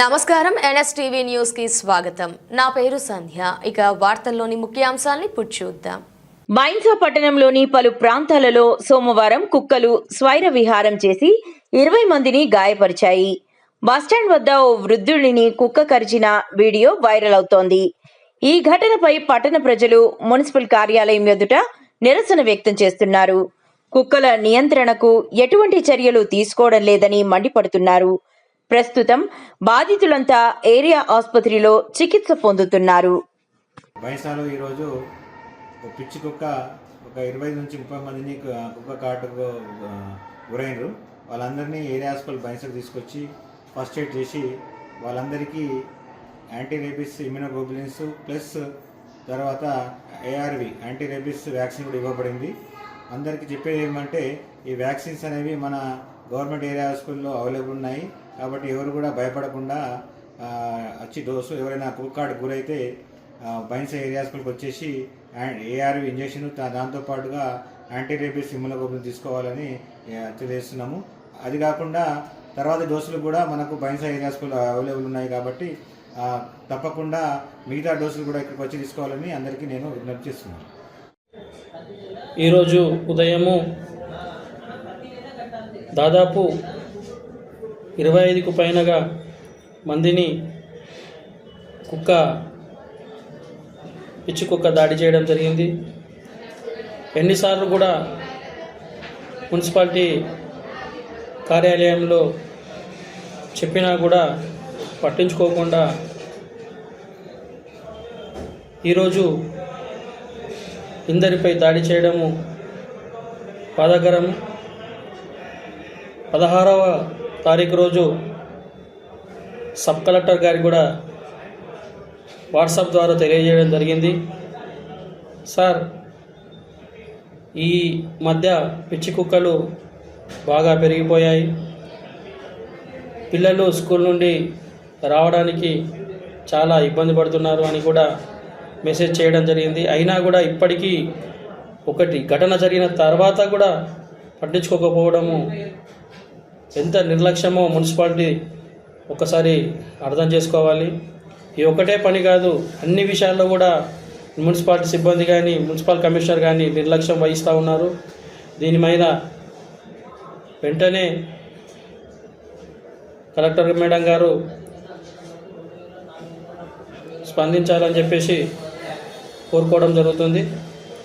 నమస్కారం ఎన్ఎస్టీవీ న్యూస్కి స్వాగతం. నా పేరు సంధ్య. ఇక వార్తల్లోని ముఖ్యాంశాల్ని ఇప్పుడు చూద్దాం. మైన్సా పట్టణంలోని పలు ప్రాంతాలలో సోమవారం కుక్కలు స్వైర విహారం చేసి ఇరవై మందిని గాయపరిచాయి. బస్టాండ్ వద్ద ఓ వృద్ధుడిని కుక్క కరిచిన వీడియో వైరల్ అవుతోంది. ఈ ఘటనపై పట్టణ ప్రజలు మున్సిపల్ కార్యాలయం ఎదుట నిరసన వ్యక్తం చేస్తున్నారు. కుక్కల నియంత్రణకు ఎటువంటి చర్యలు తీసుకోవడం లేదని మండిపడుతున్నారు. ప్రస్తుతం బాధితులంతా ఏరియా ఆసుపత్రిలో చికిత్స పొందుతున్నారు. బైసాలో ఈరోజు ఒక పిచ్చి కుక్క ఒక ఇరవై నుంచి ముప్పై మందిని కుక్క కాటుకు గురైనరు. వాళ్ళందరినీ ఏరియా హాస్పిటల్ బైసాకు తీసుకొచ్చి ఫస్ట్ ఎయిడ్ చేసి వాళ్ళందరికీ యాంటీ రేబిస్ ఇమ్యూనోగ్లోబులిన్స్ ప్లస్ తర్వాత ఏఆర్వి యాంటీ రేబిస్ వ్యాక్సిన్ కూడా ఇవ్వబడింది. అందరికీ చెప్పేది ఏమంటే ఈ వ్యాక్సిన్స్ అనేవి మన గవర్నమెంట్ ఏరియా హాస్పిటల్లో అవైలబుల్ ఉన్నాయి. కాబట్టి ఎవరు కూడా భయపడకుండా వచ్చి డోసు ఎవరైనా కుక్కాడు గురైతే బైన్స్ ఏరియా వచ్చేసి ఏఆర్వి ఇంజెక్షన్ దాంతోపాటుగా యాంటీ రేబీస్ ఇమ్యునోగ్లోబులిన్ తీసుకోవాలని తెలియజేస్తున్నాము. అది కాకుండా తర్వాత డోసులు కూడా మనకు బైన్స్ ఏరియా అవైలబుల్ ఉన్నాయి కాబట్టి తప్పకుండా మిగతా డోసులు కూడా ఇక్కడికి వచ్చి తీసుకోవాలని అందరికీ నేను విజ్ఞప్తి చేస్తున్నాను. ఈరోజు ఉదయము దాదాపు ఇరవై ఐదుకు పైనగా మందిని కుక్క పిచ్చి కుక్క దాడి చేయడం జరిగింది. ఎన్నిసార్లు కూడా మున్సిపాలిటీ కార్యాలయంలో చెప్పినా కూడా పట్టించుకోకుండా ఈరోజు ఇందరిపై దాడి చేయడము బాధాకరం. పదహారవ తారీఖు రోజు సబ్ కలెక్టర్ గారికి కూడా వాట్సాప్ ద్వారా తెలియజేయడం జరిగింది. సార్ ఈ మధ్య పిచ్చి కుక్కలు బాగా పెరిగిపోయాయి. పిల్లలు స్కూల్ నుండి రావడానికి చాలా ఇబ్బంది పడుతున్నారు అని కూడా మెసేజ్ చేయడం జరిగింది. అయినా కూడా ఇప్పటికీ ఒకటి ఘటన జరిగిన తర్వాత కూడా పట్టించుకోకపోవడము ఎంత నిర్లక్ష్యమో మున్సిపాలిటీ ఒకసారి అర్థం చేసుకోవాలి. ఈ ఒకటే పని కాదు అన్ని విషయాల్లో కూడా మున్సిపాలిటీ సిబ్బంది కానీ మున్సిపల్ కమిషనర్ కానీ నిర్లక్ష్యం వహిస్తూ ఉన్నారు. దీని మీద వెంటనే కలెక్టర్ మేడం గారు స్పందించాలని చెప్పేసి కోరుకోవడం జరుగుతుంది.